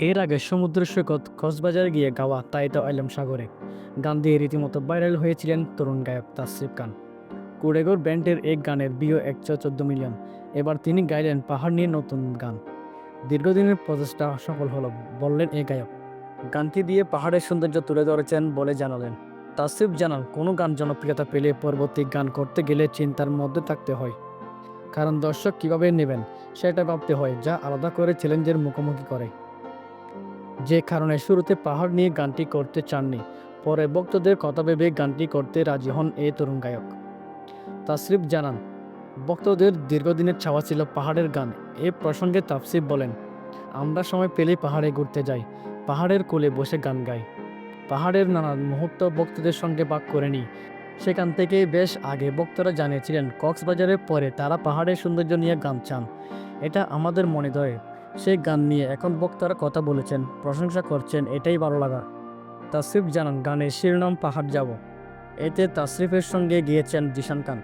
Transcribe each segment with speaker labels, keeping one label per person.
Speaker 1: এর আগে সমুদ্র সৈকত কক্সবাজারে গিয়ে গাওয়া তাইতো আইলাম সাগরে। গান দিয়ে রীতিমতো ভাইরাল হয়েছিলেন তরুণ গায়ক তাসরিফ খান। কুড়েগর ব্যান্ডের এক গানের বিও একশো চোদ্দ মিলিয়ন। এবার তিনি গাইলেন পাহাড় নিয়ে নতুন গান। দীর্ঘদিনের প্রচেষ্টা সফল হলো, বললেন এ গায়ক। গানটি দিয়ে পাহাড়ের সৌন্দর্য তুলে ধরেছেন বলে জানালেন। তাসরিফ জানান, কোনো গান জনপ্রিয়তা পেলে পরবর্তী গান করতে গেলে চিন্তার মধ্যে থাকতে হয়। কারণ দর্শক কীভাবে নেবেন, সেটা ভাবতে হয়, যা আলাদা করে চ্যালেঞ্জের মুখোমুখি করে। যে কারণে শুরুতে পাহাড় নিয়ে গানটি করতে চাননি। পরে ভক্তদের কথা ভেবে গানটি করতে রাজি হন এই তরুণ গায়ক। তাসরিফ জানান, ভক্তদের দীর্ঘদিনের চাওয়া ছিল পাহাড়ের গান। এ প্রসঙ্গে তাফসিফ বলেন, আমরা সময় পেলেই পাহাড়ে ঘুরতে যাই, পাহাড়ের কোলে বসে গান গাই। পাহাড়ের নানান মুহূর্ত ভক্তদের সঙ্গে ভাগ করে নিই। সেখান থেকে বেশ আগে ভক্তরা জানিয়েছিলেন, কক্সবাজারের পরে তারা পাহাড়ের সৌন্দর্য নিয়ে গান চান। এটা আমাদের মনে ধরে। সেই গান নিয়ে এখন বক্তারা কথা বলেছেন, প্রশংসা করছেন, এটাই ভালো লাগা। তাসরিফ জানান, গানের শিরোনাম পাহাড় যাব। এতে তাসরিফের সঙ্গে গিয়েছেন জিশান খান।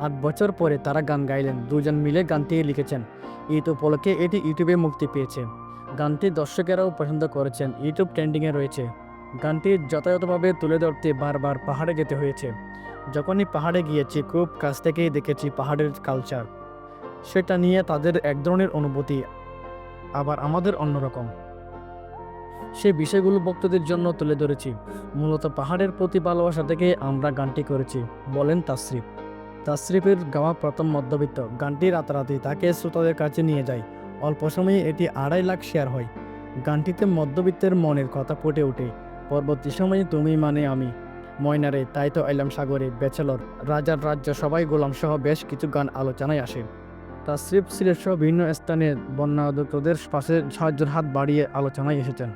Speaker 1: আট বছর পরে তারা গান গাইলেন, দুজন মিলে গানটি লিখেছেন। ঈদ উপলক্ষে এটি ইউটিউবে মুক্তি পেয়েছে। গানটি দর্শকেরাও পছন্দ করেছেন, ইউটিউব ট্রেন্ডিংয়ে রয়েছে। গানটি যথাযথভাবে তুলে ধরতে বারবার পাহাড়ে যেতে হয়েছে। যখনই পাহাড়ে গিয়েছি, খুব কাছ থেকেই দেখেছি পাহাড়ের কালচার সেটা নিয়ে তাদের এক ধরনের অনুভূতি। আবার আমাদের অন্যরকম। সে বিষয়গুলো ভক্তদের জন্য তুলে ধরেছি। মূলত পাহাড়ের প্রতি ভালোবাসা থেকে আমরা গানটি করেছি, বলেন তাসরিফ। তাসরিফের গাওয়া প্রথম মধ্যবিত্ত গানটি রাতারাতি তাকে শ্রোতাদের কাছে নিয়ে যায়। অল্প সময়ে এটি আড়াই লাখ শেয়ার হয়। গানটিতে মধ্যবিত্তের মনের কথা ফুটে ওঠে। পরবর্তী সময়ে তুমি মানে আমি। ময়নারে তাই তো এলাম সাগরে, ব্যাচেলর, রাজার রাজ্য সবাই গোলাম সহ বেশ কিছু গান আলোচনায় আসে। তাসরিফ সিলেট সহ বিভিন্ন স্থানে বন্যাদত্তদের পাশে সাহায্যের হাত বাড়িয়ে আলোচনায় এসেছেন।